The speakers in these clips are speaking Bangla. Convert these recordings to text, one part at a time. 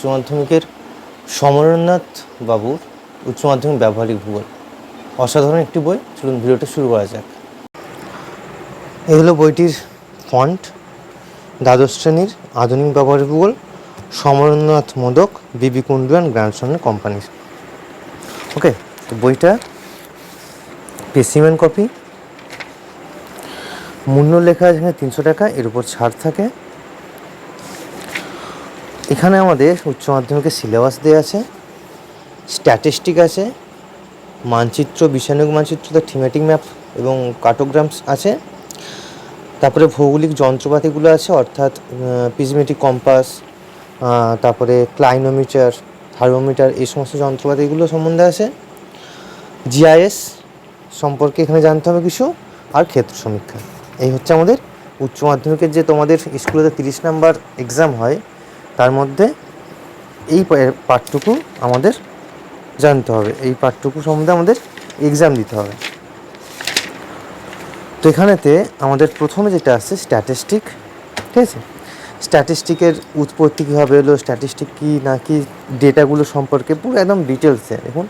উচ্চ মাধ্যমিকের সমরেন্দ্রনাথ বাবুর উচ্চ মাধ্যমিক ব্যবহারিক ভূগোল। অসাধারণ একটি বই। চলুন ভিডিওটা শুরু করা যাক। এই হলো বইটির ফন্ট। দ্বাদশ শ্রেণির আধুনিক ব্যবহারিক ভূগোল। সমরেন্দ্রনাথ মোদক, বিবি কুন্ডু অ্যান্ড গ্র্যান্ডসনের কোম্পানির ওকে তো বইটা স্পেসিমেন কপি মূল্য লেখা এখানে তিনশো টাকা, এর উপর ছাড় থাকে। এখানে আমাদের উচ্চ মাধ্যমিকের সিলেবাস দেওয়া আছে স্ট্যাটিস্টিক আছে, মানচিত্র, বিষাণুক মানচিত্র দ্য থিমেটিক ম্যাপ এবং কার্টোগ্রামস আছে, তারপরে ভৌগোলিক যন্ত্রপাতিগুলো আছে, অর্থাৎ পিজমেটিক কম্পাস তারপরে ক্লাইনোমিটার থার্মোমিটার এই সমস্ত যন্ত্রপাতিগুলো সম্বন্ধে আছে জিআইএস সম্পর্কে এখানে জানতে হবে কিছু, আর ক্ষেত্র সমীক্ষা। এই হচ্ছে আমাদের উচ্চ মাধ্যমিকের যে তোমাদের স্কুলেতে তিরিশ নাম্বার এক্সাম হয় তার মধ্যে এই পা- পাঠটুকু আমাদের জানতে হবে। এই পাঠটুকু সম্বন্ধে আমাদের এক্সাম দিতে হবে। তো এখানেতে আমাদের প্রথমে যেটা আসছে স্ট্যাটিস্টিক ঠিক আছে? স্ট্যাটিস্টিকের উৎপত্তি কীভাবে এলো স্ট্যাটিস্টিক কী না কি ডেটাগুলো সম্পর্কে পুরো একদম ডিটেলসে দেখুন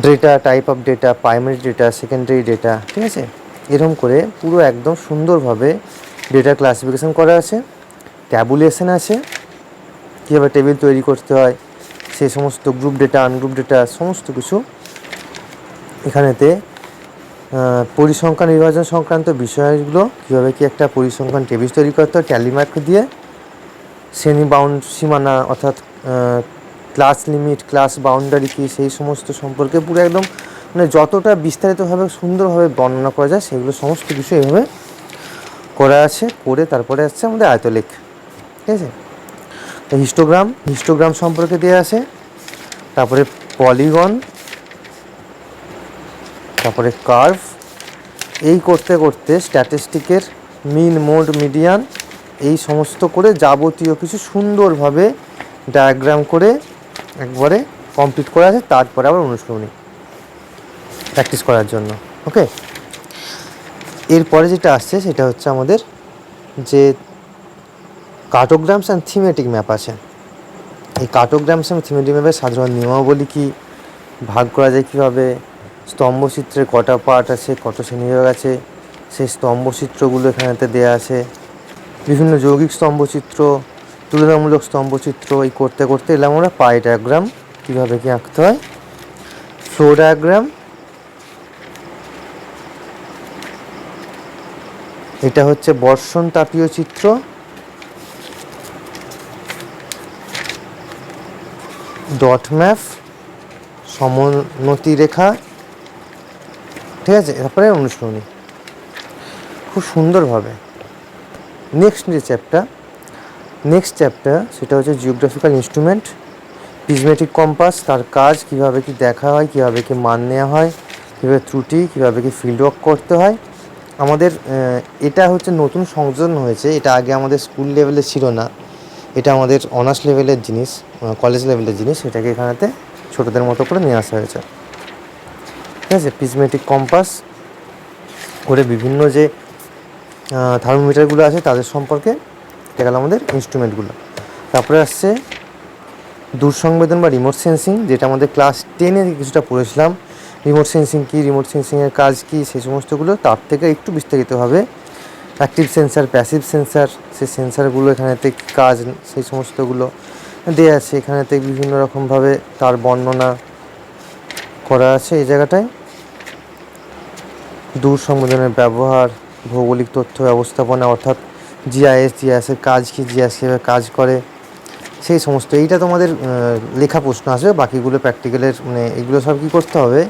data type of data primary data secondary data ঠিক আছে? এরকম করে পুরো একদম সুন্দরভাবে ডেটা ক্লাসিফিকেশন করা আছে। ট্যাবুলেশন আছে। কীভাবে টেবিল তৈরি করতে হয়, সেই সমস্ত গ্রুপ ডেটা আনগ্রুপ ডেটা সমস্ত কিছু এখানেতে পরিসংখ্যান নির্বাচন সংক্রান্ত বিষয়গুলো, কীভাবে কি একটা পরিসংখ্যান টেবিল তৈরি করতে হয় ট্যালিমার্ক দিয়ে, শ্রেণি বাউন্ড সীমানা অর্থাৎ ক্লাস লিমিট ক্লাস বাউন্ডারি কি, সেই সমস্ত সম্পর্কে পুরো একদম মানে যতটা বিস্তারিতভাবে সুন্দরভাবে বর্ণনা করা যায়, সেগুলো সমস্ত কিছু এইভাবে করা আছে, করে তারপরে আসছে আমাদের আয়তলেখ। ঠিক আছে? হিস্টোগ্রাম হিস্টোগ্রাম সম্পর্কে দেওয়া আছে, তারপরে পলিগন তারপরে কার্ভ এই করতে করতে স্ট্যাটিস্টিকের মিন মোড মিডিয়ান এই সমস্ত করে যাবতীয় কিছু সুন্দরভাবে ডায়াগ্রাম করে একবারে কমপ্লিট করা আছে, তারপরে আবার অনুশীলনী প্র্যাকটিস করার জন্য ওকে এরপরে যেটা আসছে সেটা হচ্ছে আমাদের যে কার্টোগ্রামস অ্যান্ড থিমেটিক ম্যাপ আছে। এই কার্টোগ্রামস অ্যান্ড থিমেটিক ম্যাপের সাধারণ নিয়মাবলী কী? ভাগ করা যায় কীভাবে? স্তম্ভচিত্রে কটা পার্ট আছে? কত শ্রেণীবিভাগ আছে? সেই স্তম্ভচিত্রগুলো এখানেতে দেওয়া আছে। বিভিন্ন যৌগিক স্তম্ভচিত্র তুলনামূলক স্তম্ভচিত্র এই করতে করতে এলাম আমরা পাই ডায়াগ্রাম কীভাবে কি আঁকতে হয়? ফ্লো ডায়াগ্রাম এটা হচ্ছে বর্ষণ তাপীয় চিত্র। ডট ম্যাপ সমোন্নতি রেখা, ঠিক আছে? তারপরে অনুশীলনী। খুব সুন্দরভাবে। নেক্সট যে চ্যাপ্টার নেক্সট চ্যাপ্টার সেটা হচ্ছে জিওগ্রাফিক্যাল ইনস্ট্রুমেন্ট প্রিজমেটিক কম্পাস তার কাজ কীভাবে কি দেখা হয়, কীভাবে কি মান নেওয়া হয়, কীভাবে ত্রুটি, কীভাবে কি ফিল্ড ওয়ার্ক করতে হয়। আমাদের এটা হচ্ছে নতুন সংযোজন হয়েছে, এটা আগে আমাদের স্কুল লেভেলে ছিল না। এটা আমাদের অনার্স লেভেলের জিনিস কলেজ লেভেলের জিনিস, এটাকে এখানেতে ছোটোদের মতো করে নিয়ে আসা হয়েছে। ঠিক আছে? প্রিজমেটিক কম্পাস করে বিভিন্ন যে থার্মোমিটারগুলো আছে তাদের সম্পর্কে এটা গেল আমাদের ইনস্ট্রুমেন্টগুলো তারপরে আসছে দূরসংবেদন বা রিমোট সেন্সিং যেটা আমাদের ক্লাস টেনে কিছুটা পড়েছিলাম। রিমোট সেন্সিং কী? রিমোট সেন্সিংয়ের কাজ কী? সেই সমস্তগুলো তার থেকে একটু বিস্তারিতভাবে অ্যাক্টিভ সেন্সার প্যাসিভ সেন্সার সেই সেন্সারগুলো এখানেতে কাজ, সেই সমস্তগুলো দেওয়া আছে। এখানেতে বিভিন্ন রকমভাবে তার বর্ণনা করা আছে এই জায়গাটায়। দূর সংবেদনের ব্যবহার, ভৌগোলিক তথ্য ব্যবস্থাপনা, অর্থাৎ জিআইএস জিআইএসের কাজ কি, জিআইএস কীভাবে কাজ করে, সেই সমস্ত। এইটা তোমাদের লেখা প্রশ্ন আসবে, বাকিগুলো প্র্যাকটিক্যালের মানে এগুলো সব কী করতে হবে?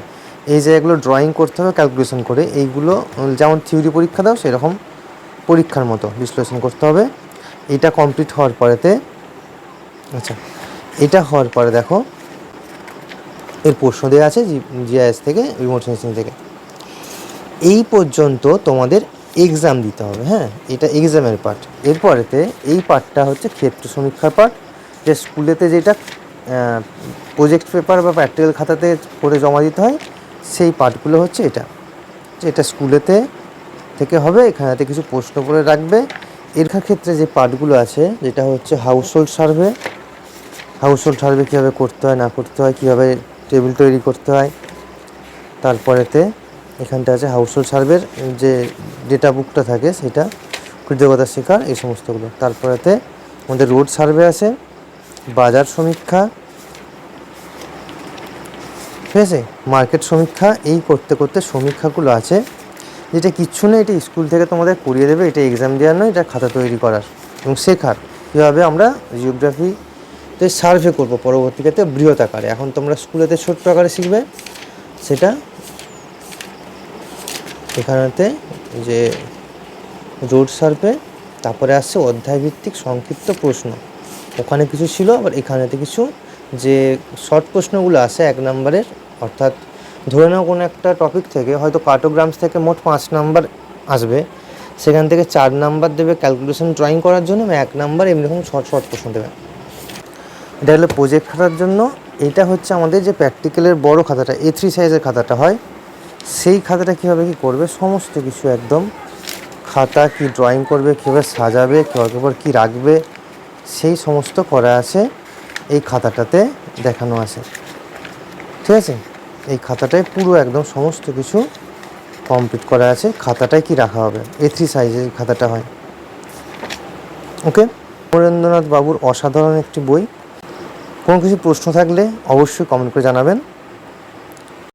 এই জায়গাগুলো ড্রয়িং করতে হবে ক্যালকুলেশন করে। এইগুলো, যেমন থিওরি পরীক্ষা দাও, সেরকম পরীক্ষার মতো বিশ্লেষণ করতে হবে। এটা কমপ্লিট হওয়ার পরেতে আচ্ছা এটা হওয়ার পরে দেখো, এর প্রশ্ন দেওয়া আছে জিআইএস থেকে রিমোট সেন্সিং থেকে। এই পর্যন্ত তোমাদের এক্সাম দিতে হবে হ্যাঁ? এটা এক্সামের পার্ট এরপরেতে এই পার্টটা হচ্ছে ক্ষেত্র সমীক্ষার পার্ট যে স্কুলেতে যেটা প্রজেক্ট পেপার বা প্র্যাকটিক্যাল খাতাতে করে জমা দিতে হয়, সেই পার্টগুলো হচ্ছে এটা। যেটা স্কুলেতে থেকে হবে, এখানেতে কিছু প্রশ্ন করে রাখবে। এর ক্ষেত্রে যে পার্টগুলো আছে, যেটা হচ্ছে household survey household survey কীভাবে করতে হয়, না করতে হয়, কীভাবে টেবিল তৈরি করতে হয়, তারপরেতে এখানটা আছে হাউস হোল্ড সার্ভের যে ডেটা বুকটা থাকে, সেটা কৃতজ্ঞতা শিকার এই সমস্তগুলো। তারপরেতে আমাদের রোড সার্ভে আছে, বাজার সমীক্ষা, ঠিক আছে? মার্কেট সমীক্ষা, এই করতে করতে সমীক্ষাগুলো আছে। যেটা কিচ্ছু নেই, এটা স্কুল থেকে তোমাদের করিয়ে দেবে, এটা এক্সাম দেওয়ার নয়, এটা খাতা তৈরি করার। এবং শেখার। কীভাবে আমরা জিওগ্রাফিতে সার্ভে করব পরবর্তীকালে বৃহৎ আকারে। এখন তোমরা স্কুলেতে ছোট্ট আকারে শিখবে, সেটা এখানেতে যে রোড সার্ভে তারপরে আসছে অধ্যায়ভিত্তিক সংক্ষিপ্ত প্রশ্ন। ওখানে কিছু ছিল, আবার এখানেতে কিছু যে শর্ট প্রশ্নগুলো আসে এক নম্বরের, অর্থাৎ ধরে নাও কোনো একটা টপিক থেকে, হয়তো কার্টোগ্রামস থেকে মোট পাঁচ নাম্বার আসবে। সেখান থেকে চার নাম্বার দেবে ক্যালকুলেশন ড্রয়িং করার জন্য এবং এক নাম্বার এমনি শর্ট শর্ট প্রশ্ন দেবে। এটা হলো প্রজেক্ট খাতার জন্য। এটা হচ্ছে আমাদের যে প্র্যাকটিক্যালের বড় খাতাটা এ থ্রি সাইজের খাতাটা হয়। সেই খাতাটা কীভাবে কী করবে? সমস্ত কিছু একদম খাতা কি ড্রয়িং করবে, কীভাবে সাজাবে, কীভাবে কী রাখবে, সেই সমস্ত করা আছে। এই খাতাটাতে দেখানো আছে। ঠিক আছে? এই খাতাটায় পুরো একদম সমস্ত কিছু কমপ্লিট করা আছে। খাতাটায় কি রাখা হবে? এ থ্রি সাইজের খাতাটা হয়। ওকে নরেন্দ্রনাথ বাবুর অসাধারণ একটি বই। কোনো কিছু প্রশ্ন থাকলে অবশ্যই কমেন্ট করে জানাবেন।